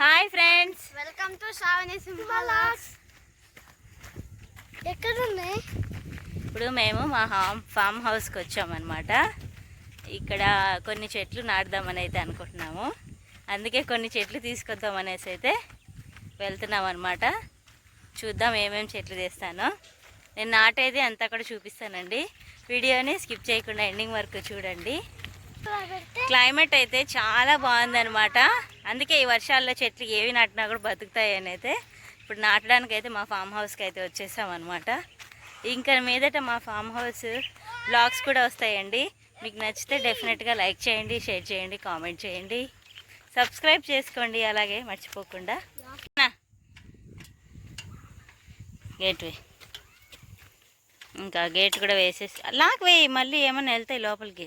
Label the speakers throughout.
Speaker 1: Hi friends.
Speaker 2: Welcome to Shravani సింహాలాక్స్. ఎక్కడ ఉన్నాయి
Speaker 1: ఇప్పుడు మేము మా హామ్ ఫామ్ హౌస్కి వచ్చామన్నమాట. ఇక్కడ కొన్ని చెట్లు నాటుదామని అయితే అనుకుంటున్నాము. అందుకే కొన్ని చెట్లు తీసుకొద్దాం అనేసి అయితే వెళ్తున్నాం అనమాట చూద్దాం ఏమేమి చెట్లు తెస్తానో. నేను నాటేది అంతా కూడా చూపిస్తానండి. వీడియోని స్కిప్ చేయకుండా ఎండింగ్ వరకు చూడండి. క్లైమేట్ అయితే చాలా బాగుందనమాట అందుకే ఈ వర్షాల్లో చెట్లు ఏవి నాటినా కూడా బతుకుతాయి అని అయితే ఇప్పుడు నాటడానికి అయితే మా ఫామ్ హౌస్కి అయితే వచ్చేసాం అనమాట ఇంకా మీదట మా ఫామ్ హౌస్ బ్లాగ్స్ కూడా వస్తాయండి. మీకు నచ్చితే డెఫినెట్గా లైక్ చేయండి షేర్ చేయండి కామెంట్ చేయండి. సబ్స్క్రైబ్ చేసుకోండి అలాగే మర్చిపోకుండా. గేట్ వే ఇంకా గేట్ కూడా వేసేసి లాక్ వేయి మళ్ళీ ఏమన్నా వెళ్తాయి లోపలికి.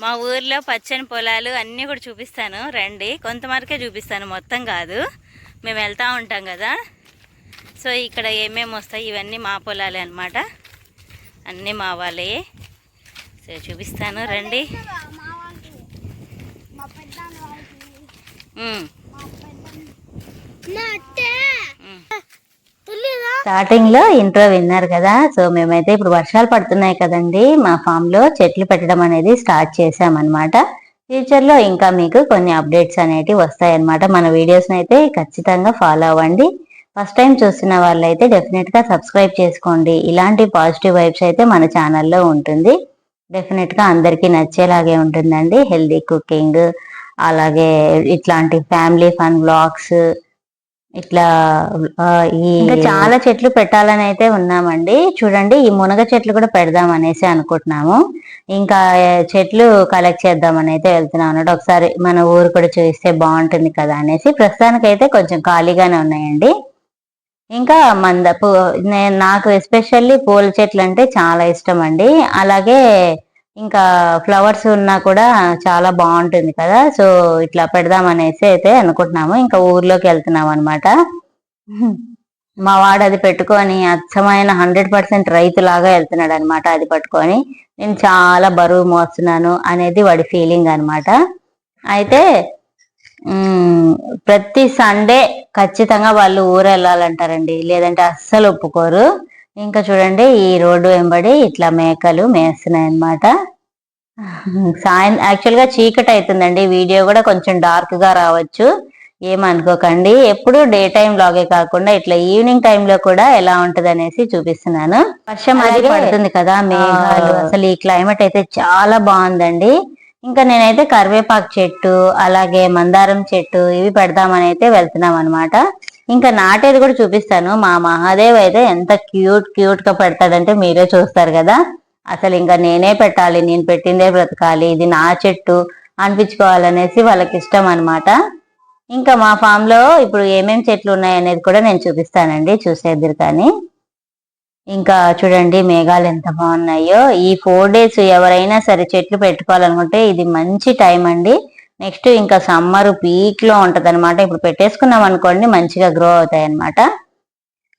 Speaker 1: మా ఊర్లో పచ్చని పొలాలు అన్నీ కూడా చూపిస్తాను. రండి. కొంతవరకే చూపిస్తాను. మొత్తం కాదు. మేము వెళ్తూ ఉంటాం కదా. సో ఇక్కడ ఏమేమి వస్తాయి? ఇవన్నీ మా పొలాలే అనమాట అన్నీ మా వాళ్ళే సో చూపిస్తాను. రండి.
Speaker 2: తెలీదా?
Speaker 1: స్టార్టింగ్లో ఇంట్రో విన్నారు కదా. సో మేమైతే ఇప్పుడు వర్షాలు పడుతున్నాయి కదండి. మా ఫామ్లో చెట్లు పెట్టడం అనేది స్టార్ట్ చేసామన్నమాట ఫ్యూచర్లో ఇంకా మీకు కొన్ని అప్డేట్స్ అనేటివి వస్తాయన్నమాట. మన వీడియోస్ అయితే ఖచ్చితంగా ఫాలో అవ్వండి. ఫస్ట్ టైం చూస్తున్న వాళ్ళైతే డెఫినెట్గా సబ్స్క్రైబ్ చేసుకోండి. ఇలాంటి పాజిటివ్ వైబ్స్ అయితే మన ఛానల్లో ఉంటుంది. డెఫినెట్గా అందరికీ నచ్చేలాగే ఉంటుందండి. హెల్దీ కుకింగ్ అలాగే ఇట్లాంటి ఫ్యామిలీ ఫన్ బ్లాగ్స్ ఇట్లా ఈ ఇంకా చాలా చెట్లు పెట్టాలని అయితే ఉన్నామండి. చూడండి ఈ మునగ చెట్లు కూడా పెడదాం అనేసి అనుకుంటున్నాము. ఇంకా చెట్లు కలెక్ట్ చేద్దామని అయితే వెళ్తున్నాం. అన్నట్టు ఒకసారి మన ఊరు కూడా చూస్తే బాగుంటుంది కదా అనేసి ప్రస్తుతానికి అయితే కొంచెం ఖాళీగానే ఉన్నాయండి. ఇంకా మంద పూ నేను నాకు ఎస్పెషల్లీ పూల చెట్లు అంటే చాలా ఇష్టం అండి. అలాగే ఇంకా ఫ్లవర్స్ ఉన్నా కూడా చాలా బాగుంటుంది కదా. సో ఇట్లా పెడదాం అనేసి అయితే అనుకుంటున్నాము. ఇంకా ఊర్లోకి వెళ్తున్నాం అనమాట మా వాడు అది పెట్టుకొని అచ్చమైన హండ్రెడ్ పర్సెంట్ రైతులాగా వెళ్తున్నాడు అనమాట అది పట్టుకొని. నేను చాలా బరువు మోస్తున్నాను అనేది వాడి ఫీలింగ్ అనమాట అయితే ప్రతి సండే ఖచ్చితంగా వాళ్ళు ఊరు వెళ్ళాలంటారండి లేదంటే అస్సలు ఒప్పుకోరు. ఇంకా చూడండి ఈ రోడ్డు వెంబడి ఇట్లా మేకలు మేస్తున్నాయి అన్నమాట సాయం యాక్చువల్గా చీకటి అవుతుందండి వీడియో కూడా కొంచెం డార్క్గా రావచ్చు. ఏమనుకోకండి. ఎప్పుడు డే టైం లాగే కాకుండా ఇట్లా ఈవినింగ్ టైంలో కూడా ఎలా ఉంటది అనేసి చూపిస్తున్నాను. వర్షం అది పడుతుంది కదా మేఘాలు. అసలు ఈ క్లైమేట్ అయితే చాలా బాగుందండి. ఇంకా నేనైతే కరివేపాకు చెట్టు అలాగే మందారం చెట్టు ఇవి పెడదామని అయితే వెళ్తున్నాం అనమాట ఇంకా నాటేది కూడా చూపిస్తాను. మా మహాదేవ్ అయితే ఎంత క్యూట్ క్యూట్గా పెడతాడంటే మీరే చూస్తారు కదా. అసలు ఇంకా నేనే పెట్టాలి నేను పెట్టిందే బ్రతకాలి ఇది నా చెట్టు అనిపించుకోవాలనేసి వాళ్ళకి ఇష్టం అన్నమాట. ఇంకా మా ఫామ్లో ఇప్పుడు ఏమేమి చెట్లు ఉన్నాయి అనేది కూడా నేను చూపిస్తానండి చూసేద్దరు కానీ. ఇంకా చూడండి మేఘాలు ఎంత బాగున్నాయో. ఈ ఫోర్ డేస్ ఎవరైనా సరే చెట్లు పెట్టుకోవాలనుకుంటే ఇది మంచి టైం అండి. నెక్స్ట్ ఇంకా సమ్మర్ పీక్లో ఉంటది అనమాట ఇప్పుడు పెట్టేసుకున్నాం అనుకోండి మంచిగా గ్రో అవుతాయి అనమాట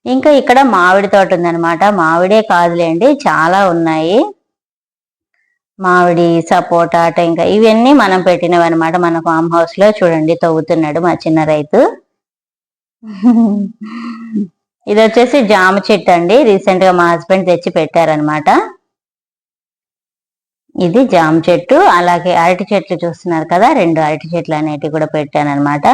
Speaker 1: ఇంకా ఇక్కడ మామిడి తోట ఉందన్నమాట. మామిడే కాదులేండి చాలా ఉన్నాయి. మామిడి సపోటా టెంకాయ ఇవన్నీ మనం పెట్టినవి అనమాట మన ఫామ్ హౌస్లో చూడండి తవ్వుతున్నాడు మా చిన్న రైతు. ఇది వచ్చేసి జామ చెట్టు అండి. రీసెంట్గా మా హస్బెండ్ తెచ్చి పెట్టారనమాట ఇది జామ చెట్టు అలాగే అరటి చెట్లు చూస్తున్నారు కదా రెండు అరటి చెట్లు అనేటివి కూడా పెట్టాను అనమాట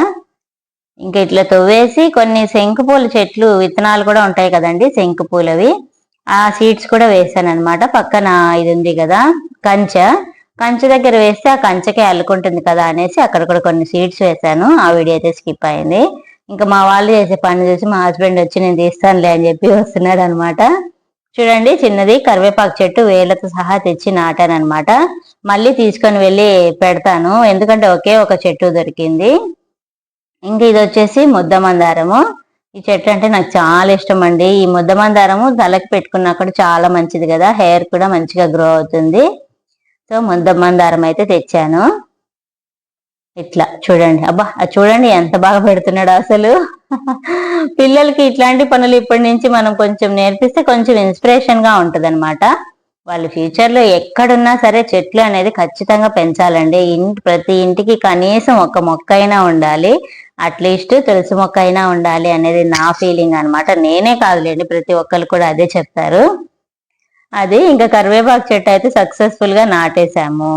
Speaker 1: ఇంకా ఇట్లా తవ్వేసి కొన్ని శంకుపూల చెట్లు విత్తనాలు కూడా ఉంటాయి కదండి శంకుపూలవి ఆ సీడ్స్ కూడా వేసాను అనమాట పక్కన ఇది ఉంది కదా కంచె. కంచె దగ్గర వేస్తే ఆ కంచెకే అల్లుకుంటుంది కదా అనేసి అక్కడ కూడా కొన్ని సీడ్స్ వేసాను. ఆ వీడియో అయితే స్కిప్ అయింది. ఇంకా మా వాళ్ళు చేసే పని చూసి మా హస్బెండ్ వచ్చి నేను తీస్తానులే అని చెప్పి వస్తున్నాడు అనమాట చూడండి చిన్నది కరివేపాకు చెట్టు వేలతో సహా తెచ్చి నాటాను అనమాట మళ్ళీ తీసుకొని వెళ్ళి పెడతాను. ఎందుకంటే ఒకే ఒక చెట్టు దొరికింది. ఇంకా ఇది వచ్చేసి ముద్ద మందారము. ఈ చెట్టు అంటే నాకు చాలా ఇష్టం అండి. ఈ ముద్ద మందారము తలకి పెట్టుకున్నా కూడా చాలా మంచిది కదా. హెయిర్ కూడా మంచిగా గ్రో అవుతుంది. సో ముద్ద మందారం అయితే తెచ్చాను. ఇట్లా చూడండి. అబ్బా చూడండి ఎంత బాగా పెడుతున్నాడు అసలు. పిల్లలకి ఇట్లాంటి పనులు ఇప్పటి నుంచి మనం కొంచెం నేర్పిస్తే కొంచెం ఇన్స్పిరేషన్గా ఉంటది వాళ్ళు ఫ్యూచర్లో ఎక్కడున్నా సరే చెట్లు అనేది ఖచ్చితంగా పెంచాలండి. ఇంటి ప్రతి ఇంటికి కనీసం ఒక మొక్క అయినా ఉండాలి. అట్లీస్ట్ తులసి మొక్క అయినా ఉండాలి అనేది నా ఫీలింగ్ అన్నమాట. నేనే కాదులేండి ప్రతి ఒక్కరు కూడా అదే చెప్తారు. అది ఇంకా కరివేపాకు చెట్టు అయితే సక్సెస్ఫుల్గా నాటేశాము.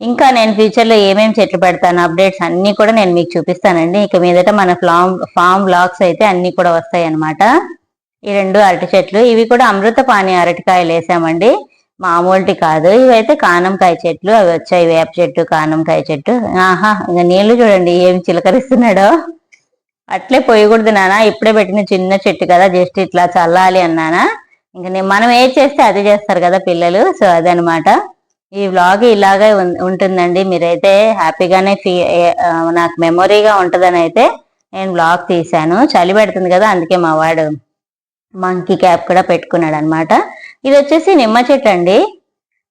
Speaker 1: ఇంకా నేను ఫ్యూచర్లో ఏమేమి చెట్లు పెడతాను అప్డేట్స్ అన్ని కూడా నేను మీకు చూపిస్తానండి. ఇక మీదట మన ఫ్లామ్ ఫామ్ బ్లాగ్స్ అయితే అన్ని కూడా వస్తాయి అన్నమాట. ఈ రెండు అరటి చెట్లు ఇవి కూడా అమృతపాణి అరటికాయలు వేసామండి. మామూలుటి కాదు. ఇవైతే కానంకాయ చెట్లు అవి వచ్చాయి వేప చెట్టు కానంకాయ చెట్టు. ఆహా ఇంకా నీళ్ళు చూడండి ఏం చిలకరిస్తున్నాడో. అట్లే పోయకూడదు నానా ఇప్పుడే పెట్టిన చిన్న చెట్టు కదా జస్ట్ ఇట్లా చల్లాలి అన్నానా. ఇంకా నేను మనం ఏది చేస్తే అది చేస్తారు కదా పిల్లలు సో అదనమాట ఈ వ్లాగ్ ఇలాగే ఉం- ఉంటుందండి. మీరైతే హ్యాపీగానే ఫీ నాకు మెమొరీగా ఉంటుందని అయితే నేను వ్లాగ్ తీశాను. చలి పెడుతుంది కదా అందుకే మా వాడు మంకీ క్యాప్ కూడా పెట్టుకున్నాడు అనమాట ఇది వచ్చేసి నిమ్మ చెట్టు అండి.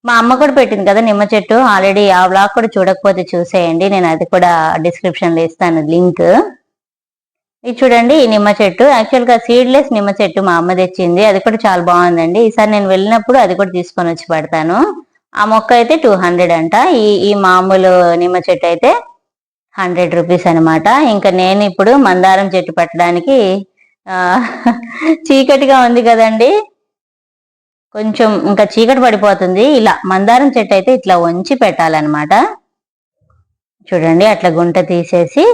Speaker 1: మా అమ్మ కూడా పెట్టింది కదా నిమ్మ చెట్టు. ఆల్రెడీ ఆ వ్లాగ్ కూడా చూడకపోతే చూసేయండి. నేను అది కూడా డిస్క్రిప్షన్లో ఇస్తాను లింక్. ఇది చూడండి ఈ నిమ్మ చెట్టు. యాక్చువల్గా సీడ్లెస్ నిమ్మ చెట్టు మా అమ్మ తెచ్చింది. అది కూడా చాలా బాగుందండి. ఈసారి నేను వెళ్ళినప్పుడు అది కూడా తీసుకొని వచ్చి పెడతాను. ఆ మొక్క అయితే టూ హండ్రెడ్ అంట. ఈ ఈ మామూలు నిమ్మ చెట్టు అయితే హండ్రెడ్ రూపీస్ అనమాట ఇంకా నేను ఇప్పుడు మందారం చెట్టు పెట్టడానికి చీకటిగా ఉంది కదండి. కొంచెం ఇంకా చీకటి పడిపోతుంది. ఇలా మందారం చెట్టు అయితే ఇట్లా వంచి పెట్టాలన్నమాట. చూడండి అట్లా గుంట తీసేసి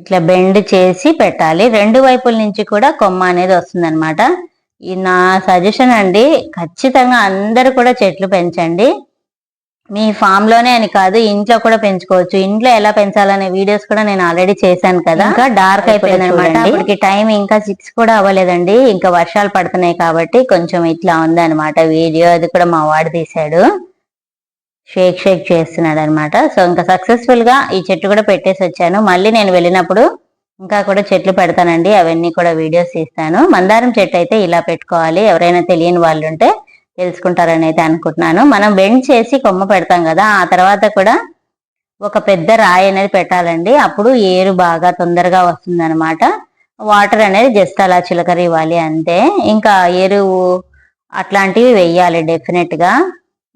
Speaker 1: ఇట్లా బెండ్ చేసి పెట్టాలి. రెండు వైపుల నుంచి కూడా కొమ్మ అనేది వస్తుందన్నమాట. ఈ నా సజెషన్ అండి ఖచ్చితంగా అందరూ కూడా చెట్లు పెంచండి. మీ ఫామ్లోనే అని కాదు ఇంట్లో కూడా పెంచుకోవచ్చు. ఇంట్లో ఎలా పెంచాలనే వీడియోస్ కూడా నేను ఆల్రెడీ చేశాను కదా. ఇంకా డార్క్ అయిపోయింది అనమాట ఇప్పటికి టైం ఇంకా సిక్స్ కూడా అవ్వలేదండి. ఇంకా వర్షాలు పడుతున్నాయి కాబట్టి కొంచెం ఇట్లా ఉందన్నమాట వీడియో అది కూడా మా వాడు తీశాడు. షేక్ షేక్ చేస్తున్నాడు అనమాట సో ఇంకా సక్సెస్ఫుల్గా ఈ చెట్టు కూడా పెట్టేసి వచ్చాను. మళ్ళీ నేను వెళ్ళినప్పుడు ఇంకా కూడా చెట్లు పెడతానండి. అవన్నీ కూడా వీడియోస్ తీస్తాను. మందారం చెట్టు అయితే ఇలా పెట్టుకోవాలి. ఎవరైనా తెలియని వాళ్ళు ఉంటే తెలుసుకుంటారని అయితే అనుకుంటున్నాను. మనం బెండ్ చేసి కొమ్మ పెడతాం కదా ఆ తర్వాత కూడా ఒక పెద్ద రాయి అనేది పెట్టాలండి. అప్పుడు ఏరు బాగా తొందరగా వస్తుంది వాటర్ అనేది జస్ట్ అలా చిలకరి ఇవ్వాలి అంతే. ఇంకా ఎరువు అట్లాంటివి వెయ్యాలి డెఫినెట్గా.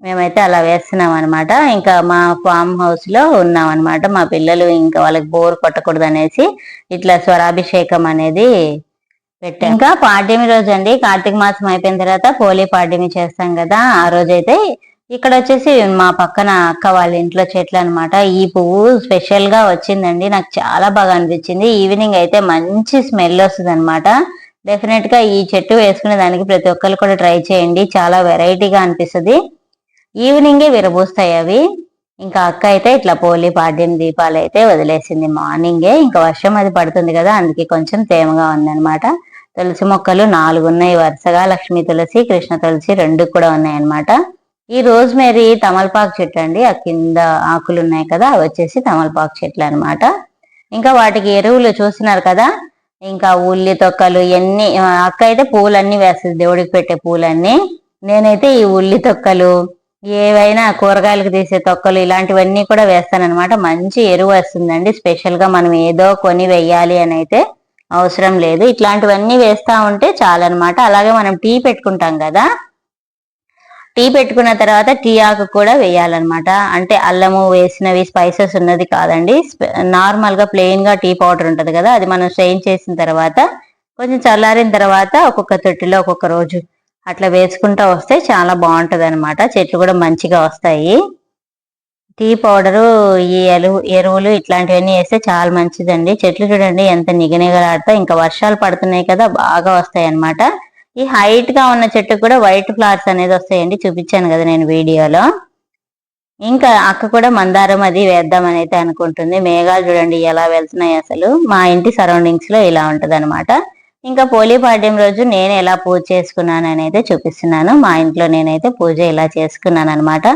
Speaker 1: మేమైతే అలా వేస్తున్నాం అనమాట ఇంకా మా ఫామ్ హౌస్లో ఉన్నాం అనమాట మా పిల్లలు ఇంకా వాళ్ళకి బోర్ కొట్టకూడదు అనేసి ఇట్లా స్వరాభిషేకం అనేది పెట్టాం. ఇంకా పాడ్యమి రోజు అండి కార్తీక మాసం అయిపోయిన తర్వాత పోలీ పాడ్యమి చేస్తాం కదా. ఆ రోజు అయితే ఇక్కడ వచ్చేసి మా పక్కన అక్క వాళ్ళ ఇంట్లో చెట్లు అనమాట ఈ పువ్వు స్పెషల్గా వచ్చిందండి. నాకు చాలా బాగా అనిపించింది. ఈవినింగ్ అయితే మంచి స్మెల్ వస్తుంది అనమాట డెఫినెట్గా ఈ చెట్టు వేసుకునే దానికి ప్రతి ఒక్కరు కూడా ట్రై చేయండి. చాలా వెరైటీగా అనిపిస్తుంది. ఈవినింగే విరబూస్తాయి అవి. ఇంకా అక్క అయితే ఇట్లా పోలి పాడ్యం దీపాలు అయితే వదిలేసింది. మార్నింగే ఇంకా వర్షం అది పడుతుంది కదా అందుకే కొంచెం తేమగా ఉందన్నమాట. తులసి మొక్కలు నాలుగు ఉన్నాయి. వరుసగా లక్ష్మీ తులసి కృష్ణ తులసి రెండు కూడా ఉన్నాయన్నమాట. ఈ రోజ్ మేరీ తమలపాకు చెట్టు అండి. ఆ కింద ఆకులు ఉన్నాయి కదా అవి వచ్చేసి తమలపాకు చెట్లు అనమాట ఇంకా వాటికి ఎరువులు చూస్తున్నారు కదా ఇంకా ఉల్లి తొక్కలు ఎన్ని అక్క అయితే పూలన్నీ వేస్తుంది. దేవుడికి పెట్టే పూలన్నీ. నేనైతే ఈ ఉల్లి తొక్కలు ఏవైనా కూరగాయలకు తీసే తొక్కలు ఇలాంటివన్నీ కూడా వేస్తానన్నమాట. మంచి ఎరువు వస్తుందండి. స్పెషల్గా మనం ఏదో కొని వెయ్యాలి అని అయితే అవసరం లేదు. ఇట్లాంటివన్నీ వేస్తూ ఉంటే చాలన్నమాట. అలాగే మనం టీ పెట్టుకుంటాం కదా. టీ పెట్టుకున్న తర్వాత టీ ఆకు కూడా వేయాలన్నమాట. అంటే అల్లము వేసినవి స్పైసెస్ ఉన్నది కాదండి. నార్మల్గా ప్లెయిన్గా టీ పౌడర్ ఉంటుంది కదా. అది మనం స్ట్రెయిన్ చేసిన తర్వాత కొంచెం చల్లారిన తర్వాత ఒక్కొక్క తొట్టిలో ఒక్కొక్క రోజు అట్లా వేసుకుంటా వస్తే చాలా బాగుంటుంది అనమాట చెట్లు కూడా మంచిగా వస్తాయి. టీ పౌడరు ఈ ఎరువు ఎరువులు ఇట్లాంటివన్నీ వేస్తే చాలా మంచిదండి. చెట్లు చూడండి ఎంత నిగనిగలాడుతా ఇంకా వర్షాలు పడుతున్నాయి కదా బాగా వస్తాయి అన్నమాట ఈ హైట్గా ఉన్న చెట్టు కూడా వైట్ ఫ్లవర్స్ అనేది వస్తాయండి. చూపించాను కదా నేను వీడియోలో. ఇంకా అక్క కూడా మందారం అది వేద్దామని అయితే అనుకుంటుంది. మేఘాలు చూడండి ఎలా వెళ్తున్నాయి అసలు. మా ఇంటి సరౌండింగ్స్లో ఇలా ఉంటది ఇంకా పోలీ పాడ్యం రోజు నేను ఎలా పూజ చేసుకున్నాను అయితే చూపిస్తున్నాను. మా ఇంట్లో నేనైతే పూజ ఇలా చేసుకున్నాను అనమాట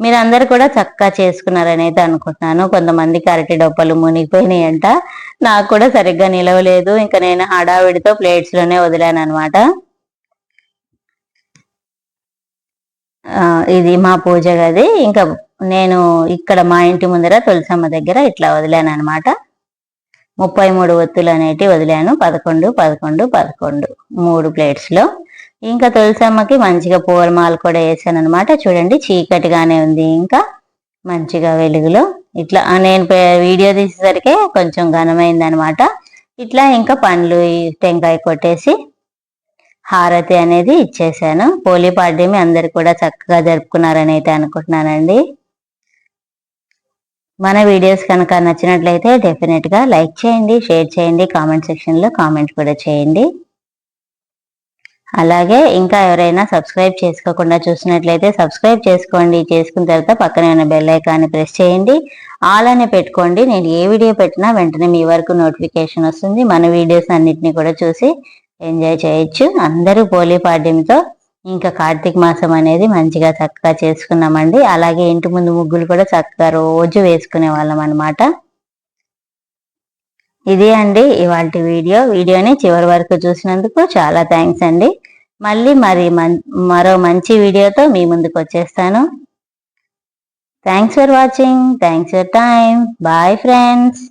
Speaker 1: మీరందరూ కూడా చక్కగా చేసుకున్నారని అయితే అనుకుంటున్నాను. కొంతమందికి అరటి డొప్పలు మునిగిపోయినాయి అంట నాకు కూడా సరిగ్గా నిలవలేదు. ఇంకా నేను హడావిడితో ప్లేట్స్లోనే వదిలాను అనమాట ఇది మా పూజ గది. ఇంకా నేను ఇక్కడ మా ఇంటి ముందర తులసమ్మ దగ్గర ఇట్లా వదిలాను అనమాట ముప్పై మూడు ఒత్తులు అనేటివి వదిలాను. పదకొండు పదకొండు పదకొండు. మూడు ప్లేట్స్లో. ఇంకా తులసమ్మకి మంచిగా పూలమాల కూడా వేసాను అనమాట చూడండి చీకటిగానే ఉంది ఇంకా. మంచిగా వెలుగులో. ఇట్లా నేను పే- వీడియో తీసేసరికి కొంచెం ఘనమైంది అనమాట ఇట్లా ఇంకా పండ్లు టెంకాయ కొట్టేసి హారతి అనేది ఇచ్చేసాను. పోలీ పాడ్యమి అందరు కూడా చక్కగా జరుపుకున్నారని అయితే అనుకుంటున్నానండి. మన వీడియోస్ కనుక నచ్చినట్లయితే డెఫినెట్గా లైక్ చేయండి షేర్ చేయండి కామెంట్ సెక్షన్లో కామెంట్ కూడా చేయండి. అలాగే ఇంకా ఎవరైనా సబ్స్క్రైబ్ చేసుకోకుండా చూసినట్లయితే సబ్స్క్రైబ్ చేసుకోండి. చేసుకున్న తర్వాత పక్కనే ఉన్న బెల్ ఐకాన్ని ప్రెస్ చేయండి. ఆల్ అని పెట్టుకోండి. నేను ఏ వీడియో పెట్టినా వెంటనే మీ వరకు నోటిఫికేషన్ వస్తుంది. మన వీడియోస్ అన్నిటిని కూడా చూసి ఎంజాయ్ చేయొచ్చు. అందరూ పోలీ పాడ్యంతో ఇంకా కార్తీక మాసం అనేది మంచిగా చక్కగా చేసుకున్నామండి. అలాగే ఇంటి ముందు ముగ్గులు కూడా చక్కగా రోజు వేసుకునే వాళ్ళం అనమాట ఇదే అండి ఇవాళ వీడియో. వీడియోని చివరి వరకు చూసినందుకు చాలా థ్యాంక్స్ అండి. మళ్ళీ మరి మరో మంచి వీడియోతో మీ ముందుకు వచ్చేస్తాను. Thanks for watching. Thanks for time bye friends.